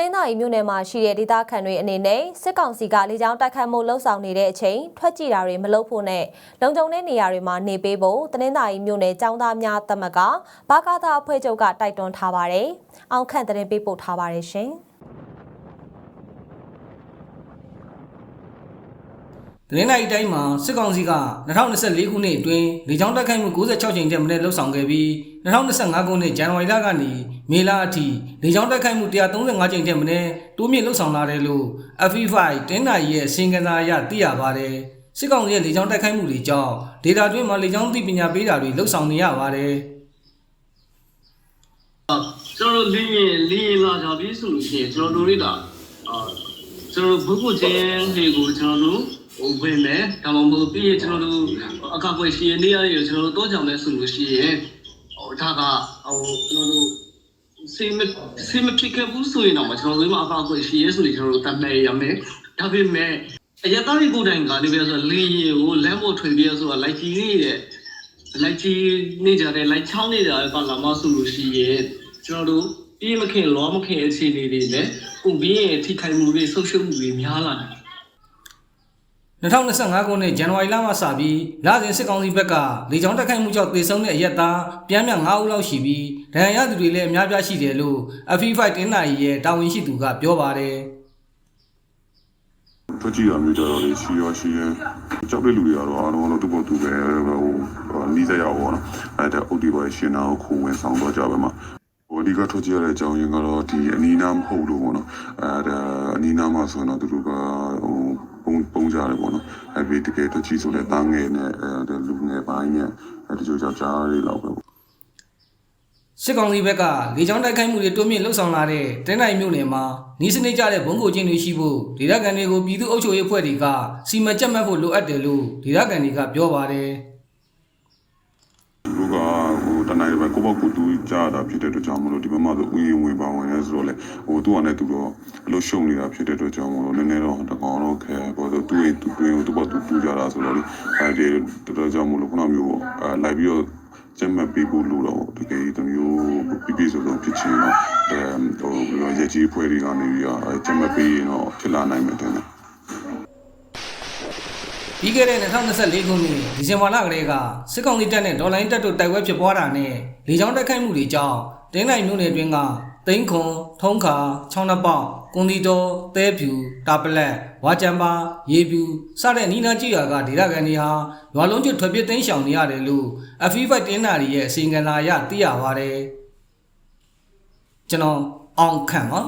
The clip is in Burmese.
နင်္သာရီမြို့နယ်မှာရှိတဲ့ဒေသခံတွေအနေနဲ့စစ်ကောင်စီကလေကြောင်းတိုက်ခတ်မှုလှုံ့ဆော်နေတဲ့အချိန်ထွက်ကြည့်တာတွေမလုပ်ဖို့နဲ့လုံခြုံတဲ့နေရာတွေမှာနေပေးဖို့တနင်္သာရီမြို့နယ်ចောင်းသားများတမကဘာကာသာအဖွဲ့ချုပ်ကတိုက်တွန်းထားပါတယ်။အောင်ခန့်တဲ့ပေးပို့ထားပါတယ်ရှင်။ တနင်္လာရီတိုင်းမှာစစ်ကောင်စီက2024ခုနှစ်အတွင်းလေကြောင်းတိုက်ခိုက်မှု96ကြိမ်တက်မနဲ့လှုပ်ဆောင်ခဲ့ပြီး2025ခုနှစ်ဇန်နဝါရီလကနေမေလအထိလေကြောင်းတိုက်ခိုက်မှု135ကြိမ်တက်မနဲ့တိုးမြင့်လှုပ်ဆောင်လာတယ်လို့ FE5 တင်းနာရီရဲ့အစင်ကစားအရသိရပါတယ်စစ်ကောင်စီရဲ့လေကြောင်းတိုက်ခိုက်မှုတွေကြောင့်ဒေတာတွင်းမှာလေကြောင်းသိပညာပေးတာတွေလှုပ်ဆောင်နေရပါတယ်ကျွန်တော်တို့လင်းရင်လင်းရင်လာကြပြီဆိုလို့ရှိရင်ကျွန်တော်တို့တွေကအာကျွန်တော်တို့ဘုခုချင်းတွေကိုကျွန်တော်တို့ ဟိုဝင်မယ်ဒါမှမဟုတ်ပြီးရင်ကျွန်တော်တို့အကောက်ွယ်ရှိရနေရရကျွန်တော်တို့တော့ကြောင်လဲဆိုလို့ရှိရင်ဟိုဒါကဟိုကျွန်တော်တို့စေမစေမဖြစ်ခဲ့ဘူးဆိုရင်တော့ကျွန်တော်တို့ကအကောက်ွယ်ရှိရဆိုရင်ကျွန်တော်တို့တတ်မဲ့ရမယ်ဒါပေမဲ့အရတားကိုတိုင်ကလည်းပြောဆိုလင်းရင်ကိုလမ်းပေါ်ထွင်ပြီးဆိုတာလိုက်ကြီးနေတဲ့လိုက်ကြီးနေကြတယ်လိုက်ချောင်းနေကြတယ်ပါလာမဆိုလို့ရှိရင်ကျွန်တော်တို့ပြေးမခင်လောမခင်အခြေအနေတွေနဲ့ပုံပြီးရင်ထိခိုက်မှုတွေဆုပ်ရှုပ်မှုတွေများလာတယ် 2025ခုနှစ်ဇန်နဝါရီလမှစပြီးလစဉ်စစ်ကောင်စီဘက်ကလေကြောင်းတိုက်ခိုက်မှုကြောင့်သေဆုံးတဲ့အရက်သားပြန်ပြန်9ဦးလောက်ရှိပြီးဒဏ်ရာရသူတွေလည်းအများပြားရှိတယ်လို့ FE5 တင်းနာရီရဲ့တာဝန်ရှိသူကပြောပါတယ်ထွက်ကြည့်ရမျိုးကြတော့လေရှိရရှိရကြောက်တဲ့လူတွေကတော့အားလုံးတော့သူ့ပေါ်သူပဲဟိုနီးစက်ရအောင်ပေါ့နော်အဲဒါအုတ်ဒီပါရှင်နာကိုခုံဝင်ဆောင်တော့ကြပါမှာဟိုအဓိကထွက်ကြည့်ရတဲ့အကြောင်းရင်းကတော့ဒီအနီးနားမဟုတ်လို့ပေါ့နော်အဲဒါအနီးနားမှာဆိုတော့သူတို့ကဟိုပုံပုံ ကြတယ်ပေါ့နော်အဲဒီတကယ်ထွက်ကြည့်ဆိုတဲ့တန်းငယ်နဲ့အဲလူငယ်ပိုင်းနဲ့အဲဒီကြိုကြောက်ကြားလေးလောက်ပဲစစ်ကောင်စီဘက်ကလေကြောင်းတိုက်ခိုက်မှုတွေတိုးမြင့်လှုပ်ဆောင်လာတဲ့တင်းနိုင်မြို့နယ်မှာနီးစနစ်ကြတဲ့ဘုံကိုချင်းတွေရှိဖို့ဒေသခံတွေကိုပြည်သူ့အုပ်ချုပ်ရေးအဖွဲ့တွေကစီမံချက်မှတ်ဖို့လိုအပ်တယ်လို့ဒေသခံတွေကပြောပါတယ်သူတို့ကဟိုတနိုင်ပဲကိုပေါ့ကိုတူကြားတာဖြစ်တဲ့အတွက်ကြောင့်မလို့ဒီဘက်မှာဆိုဥယျာဉ်ဝင်ပါဝင်လဲဆိုတော့လေဟိုသူကလည်းသူတော့အလို့ရှုံနေတာဖြစ်တဲ့အတွက်ကြောင့်မလို့နည်းနည်းတော့တကောင်တော့ခဲပေါ့ ဆိုသူ့သူတွင်းသူပေါ့သူတူကြတာဆိုတော့လေအဲဒီတော်တော်ကြောင့်မလို့ခုနမျိုးပေါ့အဲလိုက်ပြီးတော့ကျမပေးဖို့လို့တော့တကယ်တမျိုးပြပြဆိုတော့ဖြစ်ချင်တော့အဲဟိုရကြီးဖွဲ့တွေကနေပြီးတော့ကျမပေးရင်တော့ဖြစ်လာနိုင်မယ်တဲ့ပြီးခဲ့တဲ့2024ခုနှစ်ဒီဇင်ဘာလကလေးကစစ်ကောင်စီတပ်နဲ့ဒေါ်လာရင်းတပ်တို့တိုက်ပွဲဖြစ်ပွားတာနဲ့လေကြောင်းတိုက်ခိုက်မှုတွေကြောင့်တင်းနိုင်မြို့နယ်တွင်းက သိန်းခွန်ထုံးခါချောင်းနှပေါက်ကွန်ဒီတော်သဲဖြူတာပလက်ဝါကြံပါရေဖြူစတဲ့နီးနားကြည့်ရွာကဒေသခံတွေဟာရွာလုံးကျွတ်ထွက်ပြေးသိမ်းရှောင်နေရတယ်လို့ FE5 တင်းနာရီရဲ့အစီအင်္ဂလာအရသိရပါတယ်ကျွန်တော်အောင်ခန့်ပါ